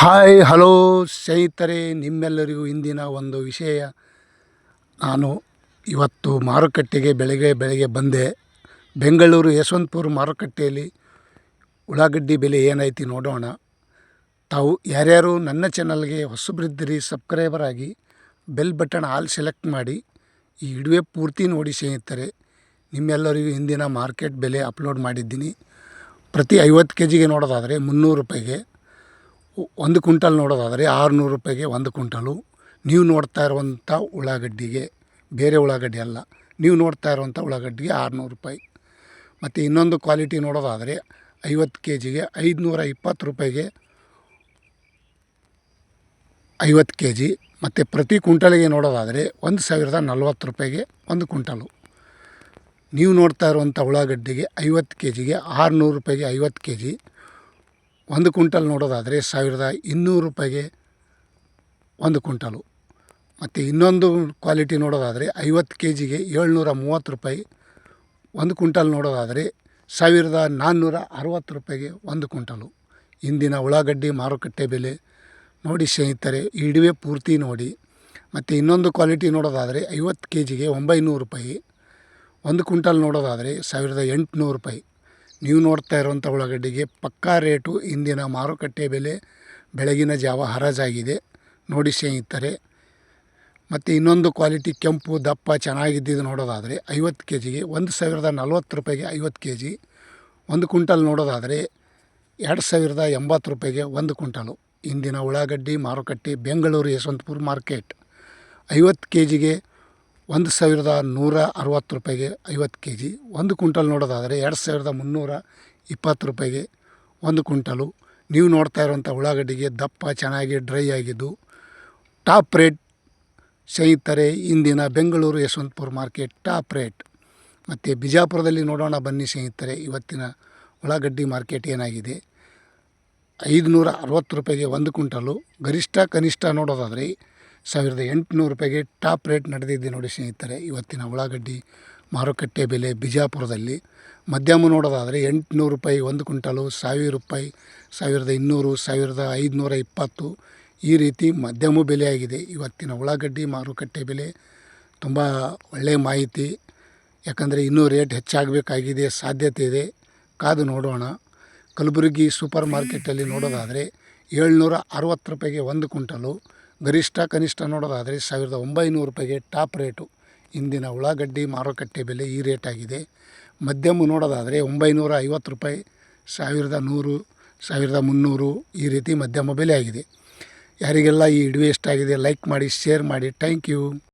Hi, hello ಸ್ನೇಹಿತರೆ, ನಿಮ್ಮೆಲ್ಲರಿಗೂ ಇಂದಿನ ಒಂದು ವಿಷಯ. ನಾನು ಇವತ್ತು ಮಾರುಕಟ್ಟೆಗೆ ಬೆಳಗ್ಗೆ ಬೆಳಗ್ಗೆ ಬಂದೆ. ಬೆಂಗಳೂರು ಯಶವಂತಪುರ ಮಾರುಕಟ್ಟೆಯಲ್ಲಿ ಉಳ್ಳಾಗಡ್ಡಿ ಬೆಲೆ ಏನೈತಿ ನೋಡೋಣ. ತಾವು ಯಾರ್ಯಾರು ನನ್ನ ಚಾನಲ್ಗೆ ಹೊಸಬ್ರಿದ್ದಿರಿ, ಸಬ್ಸ್ಕ್ರೈಬರ್ ಆಗಿ ಬೆಲ್ ಬಟನ್ ಆಲ್ ಸೆಲೆಕ್ಟ್ ಮಾಡಿ. ಈ ಇಡುವೆ ಪೂರ್ತಿ ನೋಡಿ ಸ್ನೇಹಿತರೆ, ನಿಮ್ಮೆಲ್ಲರಿಗೂ ಇಂದಿನ ಮಾರ್ಕೆಟ್ ಬೆಲೆ ಅಪ್ಲೋಡ್ ಮಾಡಿದ್ದೀನಿ. ಪ್ರತಿ ಐವತ್ತು ಕೆ ಜಿಗೆ ನೋಡೋದಾದರೆ ಮುನ್ನೂರು ರೂಪಾಯಿಗೆ. ಒಂದು ಕ್ವಿಂಟಲ್ ನೋಡೋದಾದರೆ ಆರುನೂರು ರೂಪಾಯಿಗೆ ಒಂದು ಕ್ವಿಂಟಲು. ನೀವು ನೋಡ್ತಾ ಇರುವಂಥ ಉಳ್ಳಾಗಡ್ಡಿಗೆ, ಬೇರೆ ಉಳ್ಳಾಗಡ್ಡಿ ಅಲ್ಲ, ನೀವು ನೋಡ್ತಾ ಇರುವಂಥ ಉಳ್ಳಾಗಡ್ಡಿಗೆ ಆರುನೂರು ರೂಪಾಯಿ. ಮತ್ತು ಇನ್ನೊಂದು ಕ್ವಾಲಿಟಿ ನೋಡೋದಾದರೆ ಐವತ್ತು ಕೆ ಜಿಗೆ ಐದುನೂರ ಇಪ್ಪತ್ತು ರೂಪಾಯಿಗೆ ಐವತ್ತು ಕೆ ಜಿ ಮತ್ತು ಪ್ರತಿ ಕ್ವಿಂಟಲಿಗೆ ನೋಡೋದಾದರೆ ಒಂದು ಸಾವಿರದ ನಲ್ವತ್ತು ರೂಪಾಯಿಗೆ ಒಂದು ಕ್ವಿಂಟಲು. ನೀವು ನೋಡ್ತಾ ಇರುವಂಥ ಉಳ್ಳಾಗಡ್ಡಿಗೆ ಐವತ್ತು ಕೆ ಜಿಗೆ ಆರುನೂರು ರೂಪಾಯಿಗೆ ಐವತ್ತು ಕೆ ಜಿ ಒಂದು ಕ್ವಿಂಟಲ್ ನೋಡೋದಾದರೆ ಸಾವಿರದ ಇನ್ನೂರು ರೂಪಾಯಿಗೆ ಒಂದು ಕ್ವಿಂಟಲು. ಮತ್ತು ಇನ್ನೊಂದು ಕ್ವಾಲಿಟಿ ನೋಡೋದಾದರೆ ಐವತ್ತು ಕೆ ಜಿಗೆ ಏಳ್ನೂರ ಮೂವತ್ತು ರೂಪಾಯಿ. ಒಂದು ಕ್ವಿಂಟಲ್ ನೋಡೋದಾದರೆ ಸಾವಿರದ ನಾನ್ನೂರ ಅರವತ್ತು ರೂಪಾಯಿಗೆ ಒಂದು ಕ್ವಿಂಟಲು. ಇಂದಿನ ಉಳ್ಳಾಗಡ್ಡಿ ಮಾರುಕಟ್ಟೆ ಬೆಲೆ ನೋಡಿ ಸ್ನೇಹಿತರೆ, ಇಡುವೆ ಪೂರ್ತಿ ನೋಡಿ. ಮತ್ತು ಇನ್ನೊಂದು ಕ್ವಾಲಿಟಿ ನೋಡೋದಾದರೆ ಐವತ್ತು ಕೆ ಜಿಗೆ ಒಂಬೈನೂರು ರೂಪಾಯಿ. ಒಂದು ಕ್ವಿಂಟಲ್ ನೋಡೋದಾದರೆ ಸಾವಿರದ ಎಂಟುನೂರು ರೂಪಾಯಿ. ನೀವು ನೋಡ್ತಾ ಇರುವಂಥ ಉಳ್ಳಾಗಡ್ಡಿಗೆ ಪಕ್ಕಾ ರೇಟು ಇಂದಿನ ಮಾರುಕಟ್ಟೆ ಬೆಲೆ ಬೆಳಗಿನ ಜಾವ ಹರಾಜಾಗಿದೆ. ನೋಡಿ ಸ್ನೇಹಿತರೆ, ಮತ್ತು ಇನ್ನೊಂದು ಕ್ವಾಲಿಟಿ ಕೆಂಪು ದಪ್ಪ ಚೆನ್ನಾಗಿದ್ದಿದ್ದು ನೋಡೋದಾದರೆ ಐವತ್ತು ಕೆ ಜಿಗೆ ಒಂದು ಸಾವಿರದ ನಲ್ವತ್ತು ರೂಪಾಯಿಗೆ ಐವತ್ತು ಕೆ ಜಿ ಒಂದು ಕುಂಟಲ್ ನೋಡೋದಾದರೆ ಎರಡು ಸಾವಿರದ ಎಂಬತ್ತು ರೂಪಾಯಿಗೆ ಒಂದು ಕುಂಟಲು ಇಂದಿನ ಉಳ್ಳಾಗಡ್ಡಿ ಮಾರುಕಟ್ಟೆ ಬೆಂಗಳೂರು ಯಶವಂತಪುರ ಮಾರ್ಕೆಟ್ ಐವತ್ತು ಕೆ ಜಿಗೆ ಒಂದು ಸಾವಿರದ ನೂರ ಅರವತ್ತು ರೂಪಾಯಿಗೆ ಐವತ್ತು ಕೆ ಜಿ, ಒಂದು ಕ್ವಿಂಟಲ್ ನೋಡೋದಾದರೆ ಎರಡು ಸಾವಿರದ ಮುನ್ನೂರ ಇಪ್ಪತ್ತು ರೂಪಾಯಿಗೆ ಒಂದು ಕ್ವಿಂಟಲು. ನೀವು ನೋಡ್ತಾ ಇರುವಂಥ ಉಳ್ಳಾಗಡ್ಡಿಗೆ ದಪ್ಪ, ಚೆನ್ನಾಗಿ ಡ್ರೈ ಆಗಿದ್ದು, ಟಾಪ್ ರೇಟ್ ಸ್ನೇಹಿತರೆ, ಇಂದಿನ Bengaluru Yeshwanthpur market top rate. ಮತ್ತು ಬಿಜಾಪುರದಲ್ಲಿ ನೋಡೋಣ ಬನ್ನಿ ಸ್ನೇಹಿತರೆ, ಇವತ್ತಿನ ಉಳ್ಳಾಗಡ್ಡಿ ಮಾರ್ಕೆಟ್ ಏನಾಗಿದೆ. ಐದುನೂರ ಅರವತ್ತು ರೂಪಾಯಿಗೆ ಒಂದು ಕ್ವಿಂಟಲು. ಗರಿಷ್ಠ, ಕನಿಷ್ಠ ನೋಡೋದಾದರೆ ಸಾವಿರದ ಎಂಟುನೂರು ರೂಪಾಯಿಗೆ ಟಾಪ್ ರೇಟ್ ನಡೆದಿದೆ ನೋಡಿ ಸ್ನೇಹಿತರೆ. ಇವತ್ತಿನ ಉಳ್ಳಾಗಡ್ಡಿ ಮಾರುಕಟ್ಟೆ ಬೆಲೆ ಬಿಜಾಪುರದಲ್ಲಿ. ಮಧ್ಯಮ ನೋಡೋದಾದರೆ ಎಂಟುನೂರು ರೂಪಾಯಿ ಒಂದು ಕ್ವಿಂಟಲು, ಸಾವಿರ ರೂಪಾಯಿ ಸಾವಿರದ ಇನ್ನೂರು, ಸಾವಿರದ ಐದುನೂರ ಇಪ್ಪತ್ತು. ಈ ರೀತಿ ಮಧ್ಯಮ ಬೆಲೆ ಆಗಿದೆ ಇವತ್ತಿನ ಉಳ್ಳಾಗಡ್ಡಿ ಮಾರುಕಟ್ಟೆ ಬೆಲೆ ತುಂಬ ಒಳ್ಳೆಯ ಮಾಹಿತಿ. ಯಾಕಂದರೆ ಇನ್ನೂ ರೇಟ್ ಹೆಚ್ಚಾಗಬೇಕಾಗಿದೆ ಸಾಧ್ಯತೆ ಇದೆ. ಕಾದು ನೋಡೋಣ. ಕಲಬುರಗಿ ಸೂಪರ್ ಮಾರ್ಕೆಟಲ್ಲಿ ನೋಡೋದಾದರೆ ಏಳ್ನೂರ ಅರವತ್ತು ರೂಪಾಯಿಗೆ ಒಂದು ಕ್ವಿಂಟಲು ಗರಿಷ್ಠ ಕನಿಷ್ಠ ನೋಡೋದಾದರೆ ಸಾವಿರದ ಒಂಬೈನೂರು ರೂಪಾಯಿಗೆ ಟಾಪ್ ರೇಟು. ಇಂದಿನ ಉಳ್ಳಾಗಡ್ಡಿ ಮಾರುಕಟ್ಟೆ ಬೆಲೆ ಈ ರೇಟ್ ಆಗಿದೆ. ಮಧ್ಯಮ ನೋಡೋದಾದರೆ ಒಂಬೈನೂರ ಐವತ್ತು ರೂಪಾಯಿ, ಸಾವಿರದ ನೂರು, ಸಾವಿರದ ಮುನ್ನೂರು ಈ ರೀತಿ ಮಧ್ಯಮ ಬೆಲೆ ಆಗಿದೆ. ಯಾರಿಗೆಲ್ಲ ಈ ವಿಡಿಯೋ ಇಷ್ಟ ಆಗಿದೆ, ಲೈಕ್ ಮಾಡಿ, ಶೇರ್ ಮಾಡಿ. Thank you.